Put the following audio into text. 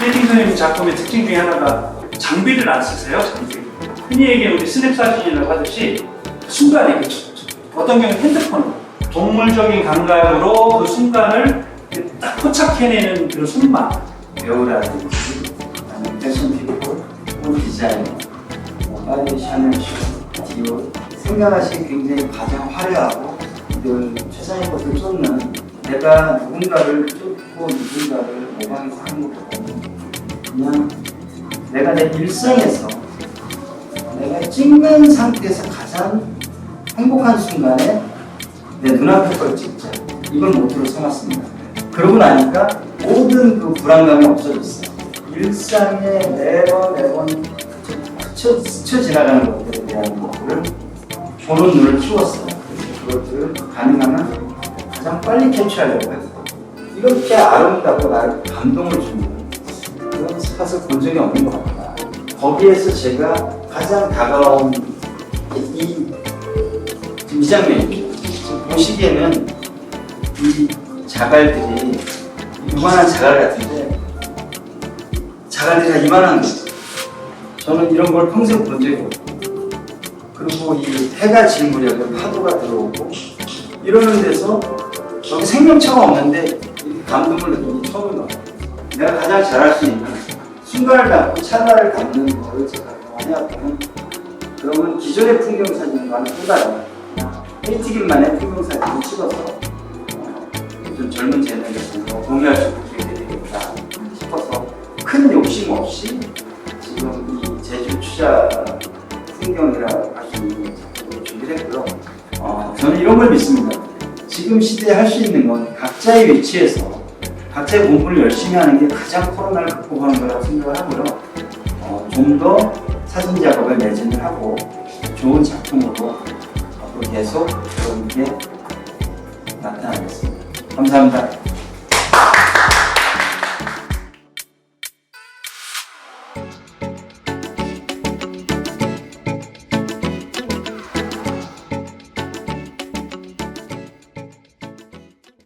필딩 선생님 작품의 특징 중에 하나가 장비를 안 쓰세요, 장비. 흔히 얘기해 우리 스냅 사진이라고 하듯이 순간에 그 어떤 경우는 핸드폰 동물적인 감각으로 그 순간을 딱 포착해내는 그런 손맛. 배우라든지 아니면 패션 피부볼, 혹은 디자이너, 뭐 파리, 샤넬, 슈, 디올. 생각하시기 굉장히 가장 화려하고 늘 최상의 것을 쫓는 내가 누군가를 쫓고 누군가를 모방해서 하는 아니고 그냥 내가 내 일상에서 내가 찍는 상태에서 가장 행복한 순간에 내 눈앞에 걸 찍자. 이걸 모토로 삼았습니다. 그러고 나니까 모든 그 불안감이 없어졌어요. 일상에 매번 매번 스쳐, 스쳐 지나가는 것들에 대한 것들을 보는 눈을 키웠어요. 그것들을 가능하면 가장 빨리 캡처하려고 했어요. 이렇게 아름답고 나를 감동을 주는 그런 스팟을 본 적이 없는 것 같다 거기에서 제가 가장 다가온 이, 지금 이 장면이죠. 보시기에는 이 자갈들이 이만한 자갈 같은데 자갈들이 다 이만한 거죠. 저는 이런 걸 평생 본 적이 없고 그리고 이 해가 질 무렵에 파도가 들어오고 이러는 데서 저기 생명체가 없는데 감동을 느끼는 게 처음인 것 같아요. 내가 가장 잘할 수 있는 순간을 담고 찰나를 담는 거를 제가 많이 그러면 기존의 풍경 사진과는 또 다른 페인트길만의 풍경 사진을 찍어서 어, 좀 젊은 세대에서 공유할 수 있게 되겠다 싶어서 큰 욕심 없이 지금 이 제주 추자 풍경이라고 할 수 있는 작품을 준비를 했고요. 어, 저는 이런 걸 믿습니다. 지금 시대에 할 수 있는 건 각자의 위치에서 각자의 공부를 열심히 하는 게 가장 코로나를 극복하는 거라고 생각을 하고요. 어, 좀 더 사진 작업에 매진을 하고 좋은 작품으로 앞으로 계속 그런 게 나타나겠습니다. 감사합니다.